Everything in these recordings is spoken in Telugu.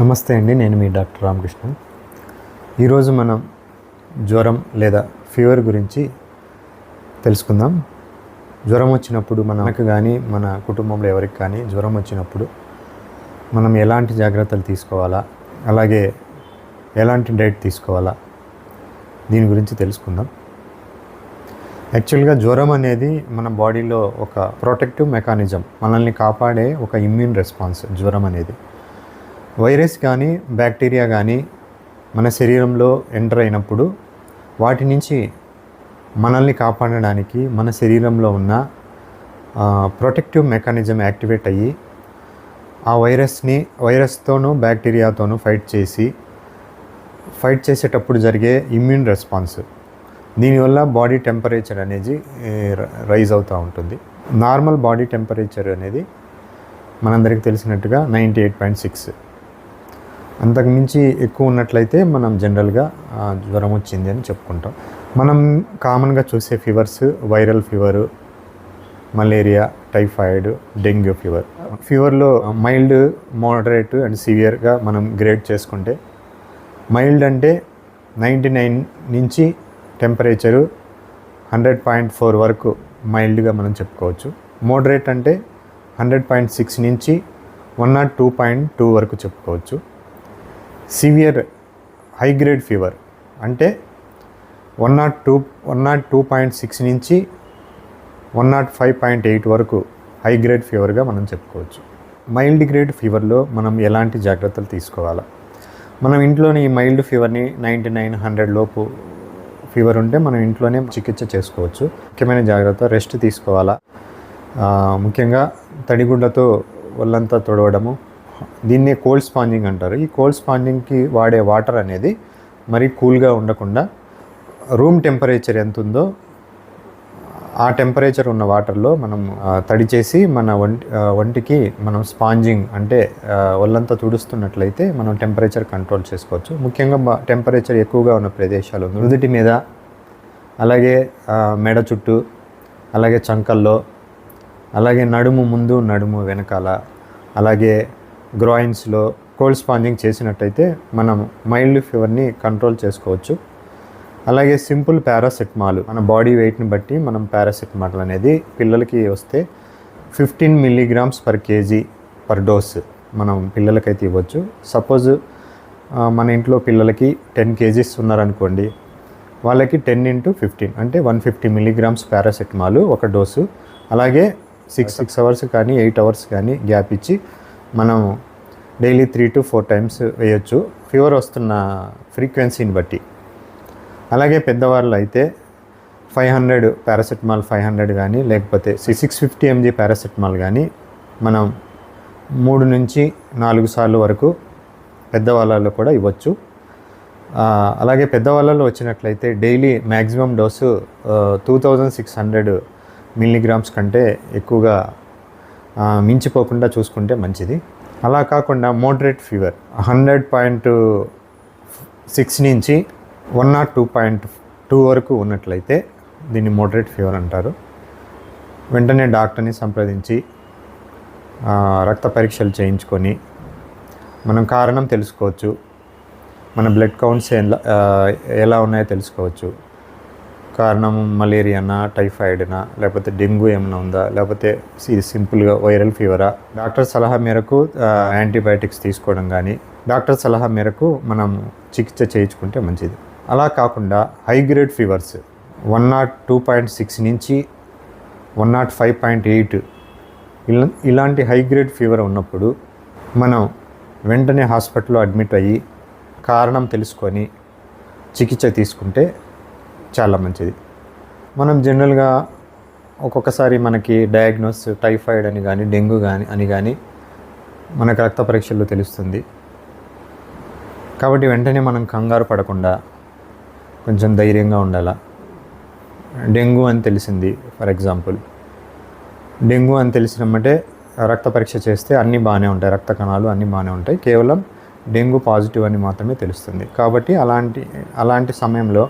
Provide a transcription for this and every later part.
నమస్తే అండి నేను మీ డాక్టర్ రామకృష్ణ. ఈరోజు మనం జ్వరం లేదా ఫీవర్ గురించి తెలుసుకుందాం. జ్వరం వచ్చినప్పుడు మనకు కానీ మన కుటుంబంలో ఎవరికి కానీ జ్వరం వచ్చినప్పుడు మనం ఎలాంటి జాగ్రత్తలు తీసుకోవాలా అలాగే ఎలాంటి డైట్ తీసుకోవాలా దీని గురించి తెలుసుకుందాం. యాక్చువల్గా జ్వరం అనేది మన బాడీలో ఒక ప్రొటెక్టివ్ మెకానిజం మనల్ని కాపాడే ఒక ఇమ్యూన్ రెస్పాన్స్ జ్వరం అనేది. వైరస్ కానీ బ్యాక్టీరియా కానీ మన శరీరంలో ఎంటర్ అయినప్పుడు వాటి నుంచి మనల్ని కాపాడడానికి మన శరీరంలో ఉన్న ప్రొటెక్టివ్ మెకానిజం యాక్టివేట్ అయ్యి ఆ వైరస్ని వైరస్తోనూ బ్యాక్టీరియాతోనూ ఫైట్ చేసి ఫైట్ చేసేటప్పుడు జరిగే ఇమ్యూన్ రెస్పాన్స్ దీనివల్ల బాడీ టెంపరేచర్ అనేది రైజ్ అవుతూ ఉంటుంది. నార్మల్ బాడీ టెంపరేచర్ అనేది మనందరికీ తెలిసినట్టుగా నైంటీ ఎయిట్ పాయింట్ సిక్స్ అంతకుమించి ఎక్కువ ఉన్నట్లయితే మనం జనరల్గా జ్వరం వచ్చింది అని చెప్పుకుంటాం. మనం కామన్గా చూసే fevers viral fever malaria typhoid dengue fever. ఫీవర్లో mild moderate and సివియర్గా మనం గ్రేడ్ చేసుకుంటే మైల్డ్ అంటే నైంటీ నైన్ నుంచి టెంపరేచరు హండ్రెడ్ పాయింట్ ఫోర్ వరకు మైల్డ్గా మనం చెప్పుకోవచ్చు. మోడరేట్ అంటే హండ్రెడ్ పాయింట్ సిక్స్ నుంచి one naught two point two వరకు చెప్పుకోవచ్చు. సివియర్ హై గ్రేడ్ ఫీవర్ అంటే one naught two one naught two point six నుంచి one naught five point eight వరకు హై గ్రేడ్ ఫీవర్గా మనం చెప్పుకోవచ్చు. మైల్డ్ గ్రేడ్ ఫీవర్లో మనం ఎలాంటి జాగ్రత్తలు తీసుకోవాలా? మనం ఇంట్లోనే ఈ మైల్డ్ ఫీవర్ని నైంటీ నైన్ హండ్రెడ్ లోపు ఫీవర్ ఉంటే మనం ఇంట్లోనే చికిత్స చేసుకోవచ్చు. ముఖ్యమైన జాగ్రత్త రెస్ట్ తీసుకోవాలా? ముఖ్యంగా తడిగుడ్లతో ఒళ్ళంతా తొడవడము దీన్నే కోల్డ్ స్పాంజింగ్ అంటారు. ఈ కోల్డ్ స్పాంజింగ్కి వాడే వాటర్ అనేది మరి కూల్గా ఉండకుండా రూమ్ టెంపరేచర్ ఎంత ఉందో ఆ టెంపరేచర్ ఉన్న వాటర్లో మనం తడి చేసి మన వంటి వంటికి మనం స్పాంజింగ్ అంటే ఒళ్ళంతా తుడుస్తున్నట్లయితే మనం టెంపరేచర్ కంట్రోల్ చేసుకోవచ్చు. ముఖ్యంగా టెంపరేచర్ ఎక్కువగా ఉన్న ప్రదేశాలు నుదుటి మీద అలాగే మెడ చుట్టూ అలాగే చంకల్లో అలాగే నడుము ముందు నడుము వెనకాల అలాగే గ్రాయిన్స్లో కోల్డ్ స్పాంజింగ్ చేసినట్టయితే మనం మైల్డ్ ఫీవర్ని కంట్రోల్ చేసుకోవచ్చు. అలాగే సింపుల్ పారాసెటమాల్ మన బాడీ వెయిట్ని బట్టి మనం పారాసెటమాల్ అనేది పిల్లలకి వస్తే fifteen milligrams per KG per dose మనం పిల్లలకైతే ఇవ్వచ్చు. సపోజ్ మన ఇంట్లో పిల్లలకి టెన్ కేజీస్ ఉన్నారనుకోండి వాళ్ళకి టెన్ ఇంటూ ఫిఫ్టీన్ అంటే వన్ ఫిఫ్టీ మిల్లీగ్రామ్స్ పారాసెటమాల్ ఒక డోసు అలాగే సిక్స్ సిక్స్ అవర్స్ కానీ ఎయిట్ అవర్స్ కానీ గ్యాప్ ఇచ్చి మనం daily three to four times వేయొచ్చు. ఫీవర్ వస్తున్న ఫ్రీక్వెన్సీని బట్టి. అలాగే పెద్దవాళ్ళు అయితే five hundred paracetamol five hundred కానీ లేకపోతే సిక్స్ ఫిఫ్టీ ఎంజీ పారాసెటమాల్ కానీ మనం మూడు నుంచి నాలుగు సార్లు వరకు పెద్దవాళ్ళలో కూడా ఇవ్వచ్చు. అలాగే పెద్దవాళ్ళలో వచ్చినట్లయితే daily maximum dose two thousand six hundred milligrams కంటే ఎక్కువగా మించిపోకుండా చూసుకుంటే మంచిది. అలా కాకుండా moderate fever hundred point six నుంచి one naught two point two వరకు ఉన్నట్లయితే దీన్ని మోడరేట్ ఫీవర్ అంటారు. వెంటనే డాక్టర్ని సంప్రదించి రక్త పరీక్షలు చేయించుకొని మనం కారణం తెలుసుకోవచ్చు. మన బ్లడ్ కౌంట్స్ ఎలా ఎలా ఉన్నాయో తెలుసుకోవచ్చు. కారణం మలేరియానా టైఫాయిడ్నా లేకపోతే డెంగ్యూ ఏమైనా ఉందా? లేకపోతే ఇది సింపుల్గా వైరల్ ఫీవరా? డాక్టర్ సలహా మేరకు యాంటీబయాటిక్స్ తీసుకోవడం కానీ డాక్టర్ సలహా మేరకు మనం చికిత్స చేయించుకుంటే మంచిది. అలా కాకుండా high grade fevers one naught two point six నుంచి one naught five point eight ఇలా ఇలాంటి హై గ్రేడ్ ఫీవర్ ఉన్నప్పుడు మనం వెంటనే హాస్పిటల్లో అడ్మిట్ అయ్యి కారణం తెలుసుకొని చికిత్స తీసుకుంటే చాలా మంచిది. మనం జనరల్గా ఒక్కొక్కసారి మనకి డయాగ్నోస్ టైఫాయిడ్ అని కానీ డెంగ్యూ కానీ అని కానీ మనకు రక్త పరీక్షల్లో తెలుస్తుంది. కాబట్టి వెంటనే మనం కంగారు పడకుండా కొంచెం ధైర్యంగా ఉండాలా? డెంగ్యూ అని తెలిసింది ఫర్ ఎగ్జాంపుల్ డెంగ్యూ అని తెలిసినమ్మంటే రక్త పరీక్ష చేస్తే అన్నీ బాగానే ఉంటాయి. రక్త కణాలు అన్నీ బాగానే ఉంటాయి. కేవలం డెంగ్యూ పాజిటివ్ అని మాత్రమే తెలుస్తుంది. కాబట్టి అలాంటి అలాంటి సమయంలో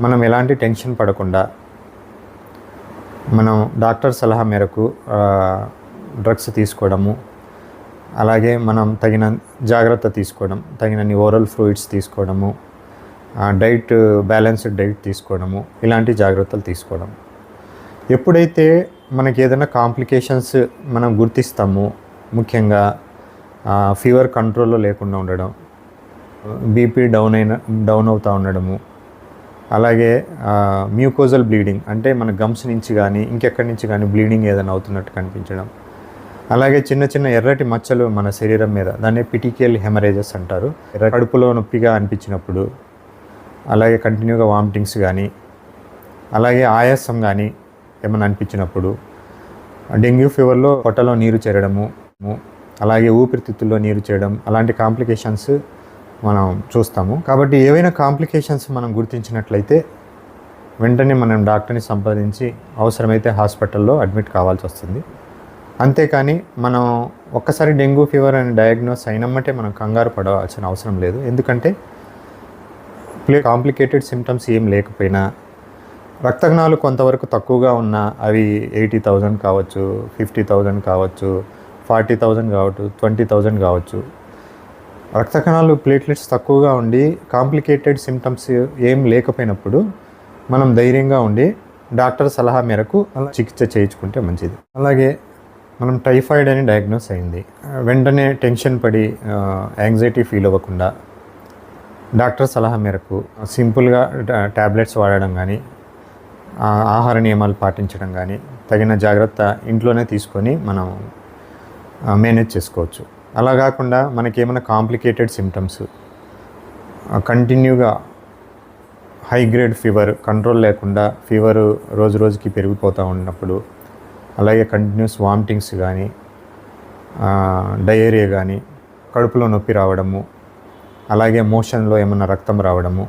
మనం ఎలాంటి టెన్షన్ పడకుండా మనం డాక్టర్ సలహా మేరకు డ్రగ్స్ తీసుకోవడము అలాగే మనం తగిన జాగ్రత్త తీసుకోవడం తగినన్ని ఓరల్ ఫ్లూయిడ్స్ తీసుకోవడము డైట్ బ్యాలెన్స్డ్ డైట్ తీసుకోవడము ఇలాంటి జాగ్రత్తలు తీసుకోవడం. ఎప్పుడైతే మనకి ఏదైనా కాంప్లికేషన్స్ మనం గుర్తిస్తామో ముఖ్యంగా ఫీవర్ కంట్రోల్లో లేకుండా ఉండడం బీపీ డౌన్ అయిన డౌన్ అవుతూ ఉండడము అలాగే మ్యూకోజల్ బ్లీడింగ్ అంటే మన గమ్స్ నుంచి కానీ ఇంకెక్కడి నుంచి కానీ బ్లీడింగ్ ఏదైనా అవుతున్నట్టు కనిపించడం. అలాగే చిన్న చిన్న ఎర్రటి మచ్చలు మన శరీరం మీద దాన్ని పిటికేల్ హెమరేజెస్ అంటారు. ఎర్ర కడుపులో నొప్పిగా అనిపించినప్పుడు అలాగే కంటిన్యూగా వామిటింగ్స్ కానీ అలాగే ఆయాసం కానీ ఏమైనా అనిపించినప్పుడు డెంగ్యూ ఫీవర్లో పొట్టలో నీరు చేరడము అలాగే ఊపిరితిత్తుల్లో నీరు చేయడం అలాంటి కాంప్లికేషన్స్ మనం చూస్తాము. కాబట్టి ఏవైనా కాంప్లికేషన్స్ మనం గుర్తించినట్లయితే వెంటనే మనం డాక్టర్ని సంప్రదించి అవసరమైతే హాస్పిటల్లో అడ్మిట్ కావాల్సి వస్తుంది. అంతేకాని మనం ఒక్కసారి డెంగ్యూ ఫీవర్ అని డయాగ్నోస్ అయినమ్మటే మనం కంగారు పడవలసిన అవసరం లేదు. ఎందుకంటే ప్లే కాంప్లికేటెడ్ సిమ్టమ్స్ ఏం లేకపోయినా రక్తజ్ఞాలు కొంతవరకు తక్కువగా ఉన్నా అవి ఎయిటీ థౌజండ్ కావచ్చు ఫిఫ్టీ థౌజండ్ కావచ్చు ఫార్టీ థౌజండ్ కావచ్చు ట్వంటీ థౌజండ్ కావచ్చు రక్తకణాలు ప్లేట్లెట్స్ తక్కువగా ఉండి కాంప్లికేటెడ్ సిమ్టమ్స్ ఏం లేకపోయినప్పుడు మనం ధైర్యంగా ఉండి డాక్టర్ సలహా మేరకు అలా చికిత్స చేయించుకుంటే మంచిది. అలాగే మనం టైఫాయిడ్ అని డయాగ్నోస్ అయింది. వెంటనే టెన్షన్ పడి యాంగ్జైటీ ఫీల్ అవ్వకుండా డాక్టర్ సలహా మేరకు సింపుల్గా ట్యాబ్లెట్స్ వాడడం కానీ ఆహార నియమాలు పాటించడం కానీ తగిన జాగ్రత్త ఇంట్లోనే తీసుకొని మనం మేనేజ్ చేసుకోవచ్చు. అలా కాకుండా మనకేమైనా కాంప్లికేటెడ్ సిమ్టమ్స్ కంటిన్యూగా హై గ్రేడ్ ఫీవర్ కంట్రోల్ లేకుండా ఫీవర్ రోజు రోజుకి పెరిగిపోతూ ఉన్నప్పుడు అలాగే కంటిన్యూస్ వామిటింగ్స్ కానీ డయేరియా కానీ కడుపులో నొప్పి రావడము అలాగే మోషన్లో ఏమైనా రక్తం రావడము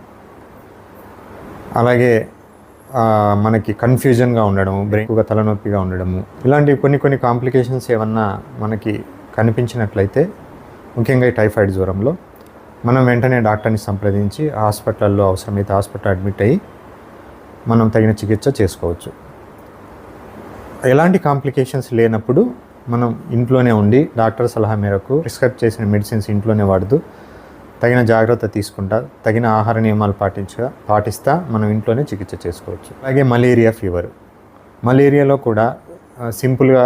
అలాగే మనకి కన్ఫ్యూజన్గా ఉండడము బ్రెయిన్గా తలనొప్పిగా ఉండడము ఇలాంటి కొన్ని కొన్ని కాంప్లికేషన్స్ ఏమన్నా మనకి కనిపించినట్లయితే ముఖ్యంగా ఈ టైఫాయిడ్ జ్వరంలో మనం వెంటనే డాక్టర్ని సంప్రదించి హాస్పిటల్లో అవసరమైతే హాస్పిటల్ అడ్మిట్ అయ్యి మనం తగిన చికిత్స చేసుకోవచ్చు. ఎలాంటి కాంప్లికేషన్స్ లేనప్పుడు మనం ఇంట్లోనే ఉండి డాక్టర్ సలహా మేరకు ప్రిస్క్రైబ్ చేసిన మెడిసిన్స్ ఇంట్లోనే వాడుతూ తగిన జాగ్రత్త తీసుకుంటా తగిన ఆహార నియమాలు పాటించగా పాటిస్తా మనం ఇంట్లోనే చికిత్స చేసుకోవచ్చు. అలాగే మలేరియా ఫీవర్. మలేరియాలో కూడా సింపుల్గా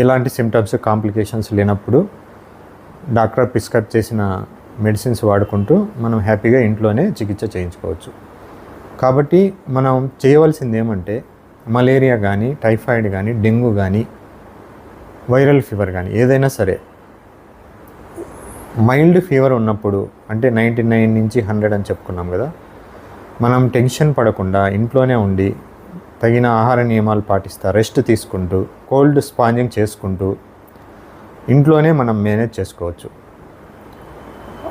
ఎలాంటి సిమ్టమ్స్ కాంప్లికేషన్స్ లేనప్పుడు డాక్టర్ ప్రిస్క్రైబ్ చేసిన మెడిసిన్స్ వాడుకుంటూ మనం హ్యాపీగా ఇంట్లోనే చికిత్స చేయించుకోవచ్చు. కాబట్టి మనం చేయవలసింది ఏమంటే మలేరియా కానీ టైఫాయిడ్ కానీ డెంగ్యూ కానీ వైరల్ ఫీవర్ కానీ ఏదైనా సరే మైల్డ్ ఫీవర్ ఉన్నప్పుడు అంటే నైంటీ నైన్ నుంచి హండ్రెడ్ అని చెప్పుకున్నాం కదా మనం టెన్షన్ పడకుండా ఇంట్లోనే ఉండి తగిన ఆహార నియమాలు పాటిస్తా రెస్ట్ తీసుకుంటూ కోల్డ్ స్పాంజింగ్ చేసుకుంటూ ఇంట్లోనే మనం మేనేజ్ చేసుకోవచ్చు.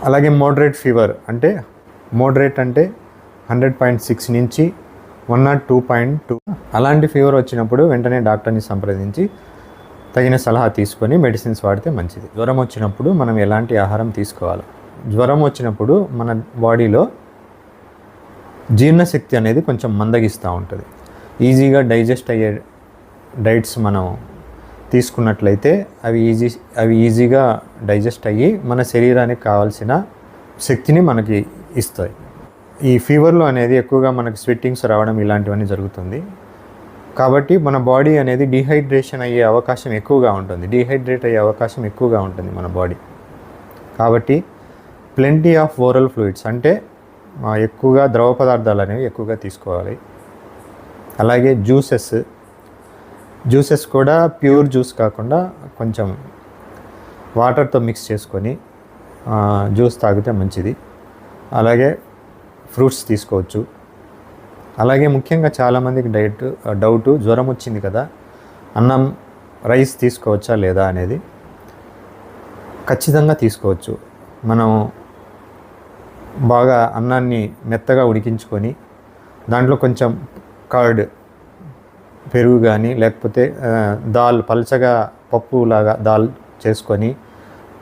అలాగే మోడరేట్ ఫీవర్ అంటే మోడరేట్ అంటే హండ్రెడ్ పాయింట్ సిక్స్ నుంచి one naught two point two. అలాంటి ఫీవర్ వచ్చినప్పుడు వెంటనే డాక్టర్ని సంప్రదించి తగిన సలహా తీసుకొని మెడిసిన్స్ వాడితే మంచిది. జ్వరం వచ్చినప్పుడు మనం ఎలాంటి ఆహారం తీసుకోవాలి? జ్వరం వచ్చినప్పుడు మన బాడీలో జీర్ణశక్తి అనేది కొంచెం మందగిస్తూ ఉంటుంది. ఈజీగా డైజెస్ట్ అయ్యే డైట్స్ మనం తీసుకున్నట్లయితే అవి ఈజీ అవి ఈజీగా డైజెస్ట్ అయ్యి మన శరీరానికి కావాల్సిన శక్తిని మనకి ఇస్తాయి. ఈ ఫీవర్లో అనేది ఎక్కువగా మనకి స్వెట్టింగ్స్ రావడం ఇలాంటివన్నీ జరుగుతుంది. కాబట్టి మన బాడీ అనేది డిహైడ్రేషన్ అయ్యే అవకాశం ఎక్కువగా ఉంటుంది. డిహైడ్రేట్ అయ్యే అవకాశం ఎక్కువగా ఉంటుంది మన బాడీ. కాబట్టి ప్లెంటీ ఆఫ్ ఓరల్ ఫ్లూయిడ్స్ అంటే ఎక్కువగా ద్రవ పదార్థాలు అనేవి ఎక్కువగా తీసుకోవాలి. అలాగే జ్యూసెస్. జ్యూసెస్ కూడా ప్యూర్ జ్యూస్ కాకుండా కొంచెం వాటర్తో మిక్స్ చేసుకొని జ్యూస్ తాగితే మంచిది. అలాగే ఫ్రూట్స్ తీసుకోవచ్చు. అలాగే ముఖ్యంగా చాలామందికి డైట్ డౌట్ జ్వరం వచ్చింది కదా అన్నం రైస్ తీసుకోవచ్చా లేదా అనేది ఖచ్చితంగా తీసుకోవచ్చు. మనం బాగా అన్నాన్ని మెత్తగా ఉడికించుకొని దాంట్లో కొంచెం కర్డ్ పెరుగు కానీ లేకపోతే దాల్ పల్చగా పప్పు లాగా దాల్ చేసుకొని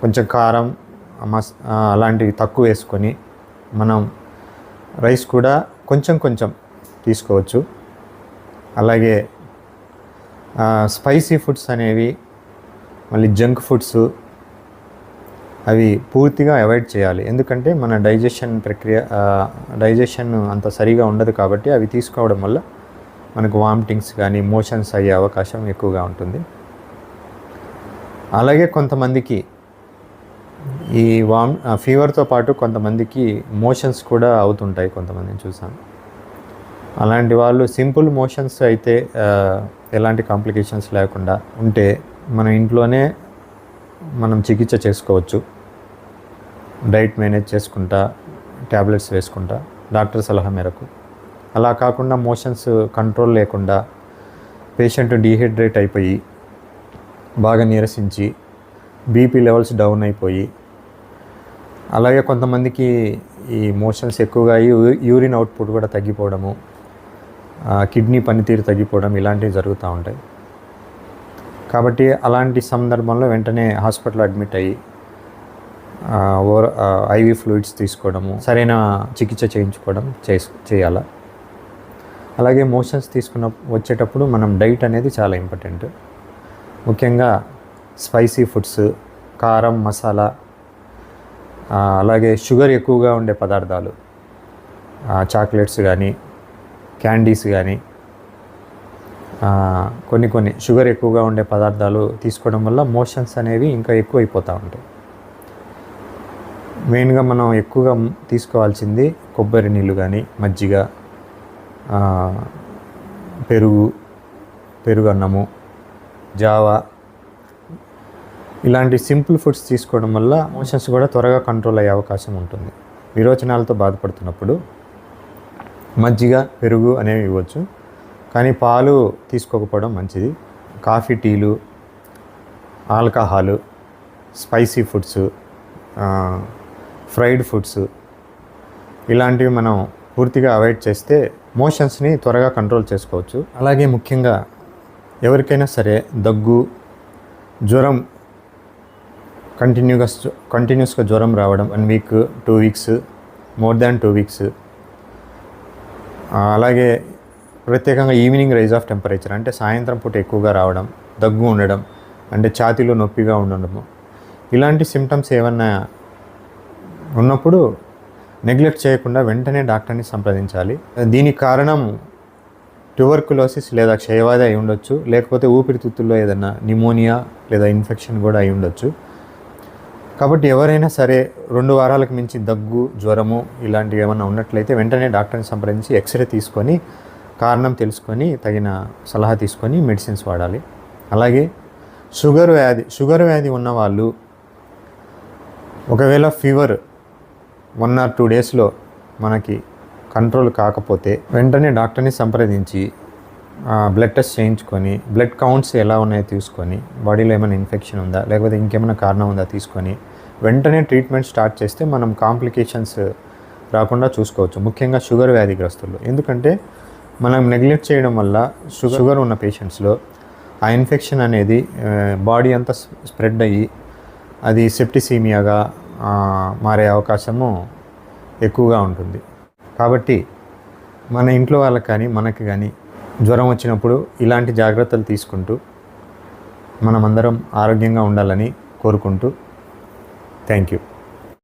కొంచెం కారం మస్ అలాంటివి తక్కువ వేసుకొని మనం రైస్ కూడా కొంచెం కొంచెం తీసుకోవచ్చు. అలాగే స్పైసీ ఫుడ్స్ అనేవి మళ్ళీ జంక్ ఫుడ్స్ అవి పూర్తిగా అవాయిడ్ చేయాలి. ఎందుకంటే మన డైజెషన్ ప్రక్రియ డైజెషన్ అంత సరిగా ఉండదు కాబట్టి అవి తీసుకోవడం వల్ల మనకు వామిటింగ్స్ కానీ మోషన్స్ అయ్యే అవకాశం ఎక్కువగా ఉంటుంది. అలాగే కొంతమందికి ఈ వామ్ ఫీవర్తో పాటు కొంతమందికి మోషన్స్ కూడా అవుతుంటాయి కొంతమందిని చూసాను. అలాంటి వాళ్ళు సింపుల్ మోషన్స్ అయితే ఎలాంటి కాంప్లికేషన్స్ లేకుండా ఉంటే మన ఇంట్లోనే మనం చికిత్స చేసుకోవచ్చు. డైట్ మేనేజ్ చేసుకుంటా ట్యాబ్లెట్స్ వేసుకుంటా డాక్టర్ సలహా మేరకు. అలా కాకుండా మోషన్స్ కంట్రోల్ లేకుండా పేషెంట్ డీహైడ్రేట్ అయిపోయి బాగా నీరసించి బీపీ లెవెల్స్ డౌన్ అయిపోయి అలాగే కొంతమందికి ఈ మోషన్స్ ఎక్కువగా అయ్యి యూ- యూరిన్ అవుట్పుట్ కూడా తగ్గిపోవడము కిడ్నీ పనితీరు తగ్గిపోవడం ఇలాంటివి జరుగుతూ ఉంటాయి. కాబట్టి అలాంటి సందర్భంలో వెంటనే హాస్పిటల్ అడ్మిట్ అయ్యి ఓవర్ ఐవి ఫ్లూయిడ్స్ తీసుకోవడము సరైన చికిత్స చేయించుకోవడం చేస్ చేయాలా? అలాగే మోషన్స్ తీసుకున్న వచ్చేటప్పుడు మనం డైట్ అనేది చాలా ఇంపార్టెంట్. ముఖ్యంగా స్పైసీ ఫుడ్స్ కారం మసాలా అలాగే షుగర్ ఎక్కువగా ఉండే పదార్థాలు చాక్లెట్స్ కానీ క్యాండీస్ కానీ కొన్ని కొన్ని షుగర్ ఎక్కువగా ఉండే పదార్థాలు తీసుకోవడం వల్ల మోషన్స్ అనేవి ఇంకా ఎక్కువ అయిపోతూ ఉంటాయి. మెయిన్గా మనం ఎక్కువగా తీసుకోవాల్సింది కొబ్బరి నీళ్ళు కానీ మజ్జిగ పెరుగు పెరుగు అన్నము జావా ఇలాంటి సింపుల్ ఫుడ్స్ తీసుకోవడం వల్ల మోషన్స్ కూడా త్వరగా కంట్రోల్ అయ్యే అవకాశం ఉంటుంది. విరోచనాలతో బాధపడుతున్నప్పుడు మజ్జిగ పెరుగు అనేవి ఇవ్వచ్చు. కానీ పాలు తీసుకోకపోవడం మంచిది. కాఫీ టీలు alcohol spicy foods fried foods ఇలాంటివి మనం పూర్తిగా అవాయిడ్ చేస్తే మోషన్స్ని త్వరగా కంట్రోల్ చేసుకోవచ్చు. అలాగే ముఖ్యంగా ఎవరికైనా సరే దగ్గు జ్వరం కంటిన్యూగా కంటిన్యూస్గా జ్వరం రావడం one week two weeks more than two weeks. అలాగే ప్రత్యేకంగా ఈవినింగ్ రైజ్ ఆఫ్ టెంపరేచర్ అంటే సాయంత్రం పూట ఎక్కువగా రావడం దగ్గు ఉండడం అంటే ఛాతీలో నొప్పిగా ఉండడము. ఇలాంటి సిమ్టమ్స్ ఏమన్నా ఉన్నప్పుడు నెగ్లెక్ట్ చేయకుండా వెంటనే డాక్టర్ని సంప్రదించాలి. దీనికి కారణం ట్యూబర్కులోసిస్ లేదా క్షయవాది అయి ఉండొచ్చు. లేకపోతే ఊపిరితిత్తుల్లో ఏదైనా నిమోనియా లేదా ఇన్ఫెక్షన్ కూడా అయి ఉండొచ్చు. కాబట్టి ఎవరైనా సరే రెండు వారాలకు మించి దగ్గు జ్వరము ఇలాంటివి ఏమైనా ఉన్నట్లయితే వెంటనే డాక్టర్ని సంప్రదించి ఎక్స్రే తీసుకొని కారణం తెలుసుకొని తగిన సలహా తీసుకొని మెడిసిన్స్ వాడాలి. అలాగే షుగర్ వ్యాధి షుగర్ వ్యాధి ఉన్నవాళ్ళు ఒకవేళ ఫీవర్ వన్ ఆర్ టూ డేస్లో మనకి కంట్రోల్ కాకపోతే వెంటనే డాక్టర్ని సంప్రదించి బ్లడ్ టెస్ట్ చేయించుకొని బ్లడ్ కౌంట్స్ ఎలా ఉన్నాయో తీసుకొని బాడీలో ఏమైనా ఇన్ఫెక్షన్ ఉందా లేకపోతే ఇంకేమైనా కారణం ఉందా తీసుకొని వెంటనే ట్రీట్మెంట్ స్టార్ట్ చేస్తే మనం కాంప్లికేషన్స్ రాకుండా చూసుకోవచ్చు. ముఖ్యంగా షుగర్ వ్యాధిగ్రస్తులు. ఎందుకంటే మనం నెగ్లెక్ట్ చేయడం వల్ల షుగర్ షుగర్ ఉన్న పేషెంట్స్లో ఆ ఇన్ఫెక్షన్ అనేది బాడీ అంతా స్ప్రెడ్ అయ్యి అది సెప్టిసీమియాగా మారే అవకాశము ఎక్కువగా ఉంటుంది. కాబట్టి మన ఇంట్లో వాళ్ళకి కానీ మనకి కానీ జ్వరం వచ్చినప్పుడు ఇలాంటి జాగ్రత్తలు తీసుకుంటూ మనమందరం ఆరోగ్యంగా ఉండాలని కోరుకుంటూ థ్యాంక్ యూ.